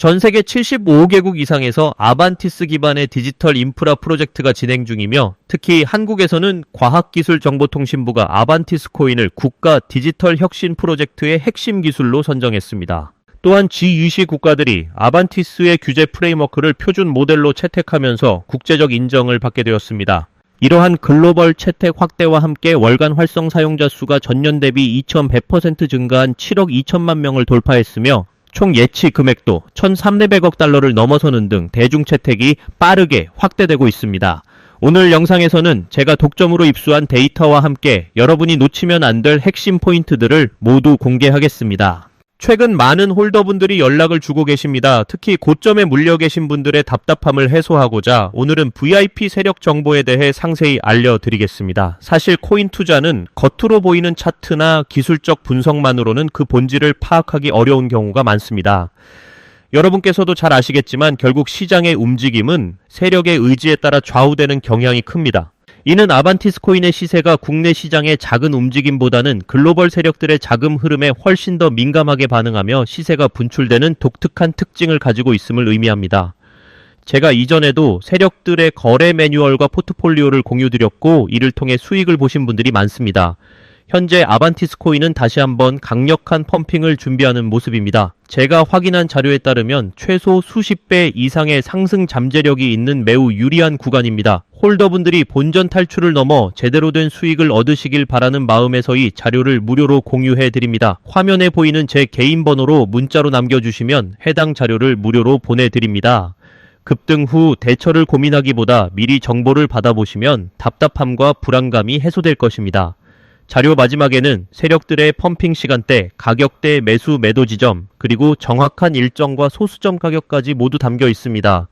전 세계 75개국 이상에서 아반티스 기반의 디지털 인프라 프로젝트가 진행 중이며 특히 한국에서는 과학기술정보통신부가 아반티스 코인을 국가 디지털 혁신 프로젝트의 핵심 기술로 선정했습니다. 또한 G20 국가들이 아반티스의 규제 프레임워크를 표준 모델로 채택하면서 국제적 인정을 받게 되었습니다. 이러한 글로벌 채택 확대와 함께 월간 활성 사용자 수가 전년 대비 2,100% 증가한 7억 2천만 명을 돌파했으며 총 예치 금액도 1,300억 달러를 넘어서는 등 대중 채택이 빠르게 확대되고 있습니다. 오늘 영상에서는 제가 독점으로 입수한 데이터와 함께 여러분이 놓치면 안 될 핵심 포인트들을 모두 공개하겠습니다. 최근 많은 홀더분들이 연락을 주고 계십니다. 특히 고점에 물려 계신 분들의 답답함을 해소하고자 오늘은 VIP 세력 정보에 대해 상세히 알려드리겠습니다. 사실 코인 투자는 겉으로 보이는 차트나 기술적 분석만으로는 그 본질을 파악하기 어려운 경우가 많습니다. 여러분께서도 잘 아시겠지만 결국 시장의 움직임은 세력의 의지에 따라 좌우되는 경향이 큽니다. 이는 아반티스 코인의 시세가 국내 시장의 작은 움직임보다는 글로벌 세력들의 자금 흐름에 훨씬 더 민감하게 반응하며 시세가 분출되는 독특한 특징을 가지고 있음을 의미합니다. 제가 이전에도 세력들의 거래 매뉴얼과 포트폴리오를 공유드렸고 이를 통해 수익을 보신 분들이 많습니다. 현재 아반티스 코인은 다시 한번 강력한 펌핑을 준비하는 모습입니다. 제가 확인한 자료에 따르면 최소 수십 배 이상의 상승 잠재력이 있는 매우 유리한 구간입니다. 홀더분들이 본전 탈출을 넘어 제대로 된 수익을 얻으시길 바라는 마음에서 이 자료를 무료로 공유해 드립니다. 화면에 보이는 제 개인 번호로 문자로 남겨주시면 해당 자료를 무료로 보내드립니다. 급등 후 대처를 고민하기보다 미리 정보를 받아보시면 답답함과 불안감이 해소될 것입니다. 자료 마지막에는 세력들의 펌핑 시간대, 가격대 매수 매도 지점, 그리고 정확한 일정과 소수점 가격까지 모두 담겨 있습니다.